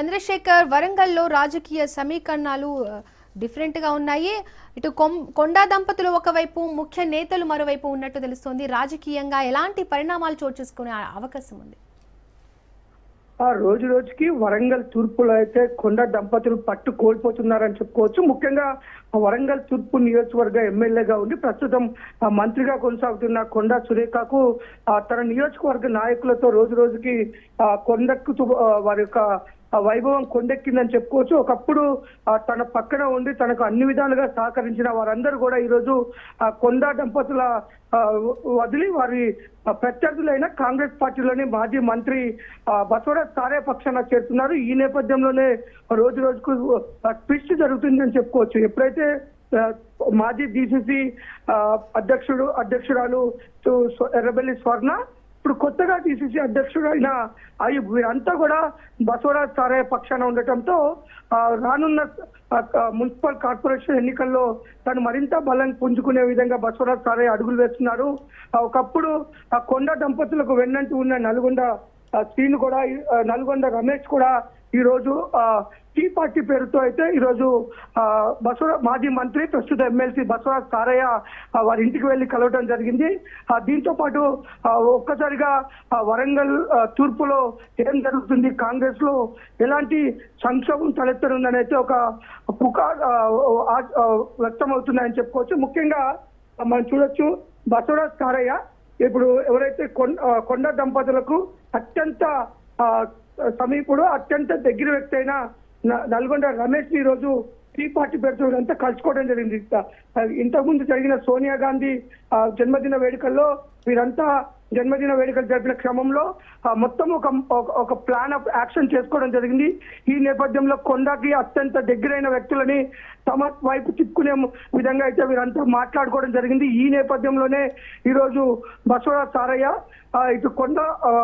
చంద్రశేఖర్ వరంగల్లో రాజకీయ సమీకరణాలు డిఫరెంట్గా ఉన్నాయి. ఇటు కొం- కొండా దంపతులు ఒకవైపు ముఖ్య నేతలు మరోవైపు ఉన్నట్టు తెలుస్తోంది. రాజకీయంగా ఎలాంటి పరిణామాలు చోటు చేసుకునే అవకాశం ఉంది? ఆ రోజు రోజుకి వరంగల్ తూర్పులో అయితే కొండ దంపతులు పట్టు కోల్పోతున్నారని చెప్పుకోవచ్చు. ముఖ్యంగా వరంగల్ తూర్పు నియోజకవర్గ ఎమ్మెల్యేగా ఉండి ప్రస్తుతం మంత్రిగా కొనసాగుతున్న కొండ సురేఖకు తన నియోజకవర్గ నాయకులతో రోజు రోజుకి కొండకు వారి యొక్క వైభవం కొండెక్కిందని చెప్పుకోవచ్చు. ఒకప్పుడు ఆ తన పక్కన ఉండి తనకు అన్ని విధాలుగా సహకరించిన వారందరూ కూడా ఈరోజు ఆ కొండ దంపతుల వదిలి వారి ప్రత్యర్థులైన కాంగ్రెస్ పార్టీలోని మాజీ మంత్రి ఆ, బసవరాజ్ సారే పక్షాన చేరుతున్నారు. ఈ నేపథ్యంలోనే రోజు రోజుకు ట్విస్ట్ జరుగుతుందని చెప్పుకోవచ్చు. ఎప్పుడైతే మాజీ డిసిసి అధ్యక్షుడు అధ్యక్షురాలు ఎర్రబెల్లి స్వర్ణ ఇప్పుడు కొత్తగా టీసీసీ అధ్యక్షుడు అయిన అయ్యూబ్ వీరంతా కూడా బసవరాజ్ సారే పక్షాన ఉండటంతో రానున్న మున్సిపల్ కార్పొరేషన్ ఎన్నికల్లో తను మరింత బలం పుంజుకునే విధంగా బసవరాజ్ సారే అడుగులు వేస్తున్నారు. ఒకప్పుడు ఆ కొండ దంపతులకు వెన్నంటూ ఉన్న నల్గొండ శ్రీను కూడా నల్గొండ రమేష్ కూడా ఈ రోజు టీ పార్టీ పేరుతో అయితే ఈ రోజు బసవరా మాజీ మంత్రి ప్రస్తుత ఎమ్మెల్సీ బసవరాజ్ సారయ్య వారి ఇంటికి వెళ్ళి కలవడం జరిగింది. దీంతో పాటు ఒక్కసారిగా ఆ, వరంగల్ తూర్పులో ఏం జరుగుతుంది కాంగ్రెస్లో ఎలాంటి సంక్షోభం తలెత్తనుందని అయితే ఒక పుకార్ వ్యక్తమవుతుందని చెప్పుకోవచ్చు. ముఖ్యంగా మనం చూడొచ్చు బసవరాజ్ సారయ్య ఇప్పుడు ఎవరైతే కొండ కొండ దంపతులకు అత్యంత సమీపుడు అత్యంత దగ్గర వ్యక్తి అయిన నల్గొండ రమేష్ ఈ రోజు టీ పార్టీ పేరుతో అంతా కలుసుకోవడం జరిగింది. ఇంతకుముందు జరిగిన సోనియా గాంధీ ఆ, జన్మదిన వేడుకల్లో వీరంతా జన్మదిన వేడుకలు జరిపిన క్రమంలో మొత్తం ఒక ఒక- ప్లాన్ ఆఫ్ యాక్షన్ చేసుకోవడం జరిగింది. ఈ నేపథ్యంలో కొండకి అత్యంత దగ్గరైన వ్యక్తులని తమ వైపు తిప్పుకునే విధంగా అయితే వీరంతా మాట్లాడుకోవడం జరిగింది. ఈ నేపథ్యంలోనే ఈరోజు బసవరాజ్ సారయ్య ఇటు కొండ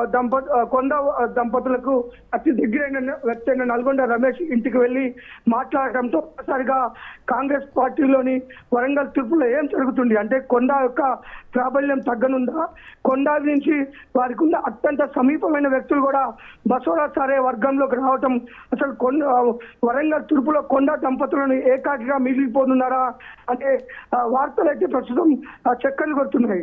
దంపతు కొండ దంపతులకు అతి దగ్గరైన వ్యక్తి అయిన నల్గొండ రమేష్ ఇంటికి వెళ్ళి మాట్లాడటంతో ఒక్కసారిగా కాంగ్రెస్ పార్టీలోని వరంగల్ తూర్పులో ఏం జరుగుతుంది? అంటే కొండ యొక్క ప్రాబల్యం తగ్గనుందా? కొండ నుంచి వారికి ఉన్న అత్యంత సమీపమైన వ్యక్తులు కూడా బసోరా సారే వర్గంలోకి రావటం అసలు కొండ వరంగల్ తూర్పులో కొండ దంపతులను ఏకాకిగా మిగిలిపోతున్నారా అంటే వార్తలు అయితే ప్రస్తుతం ఆ, చక్కర్లు కొడుతున్నాయి.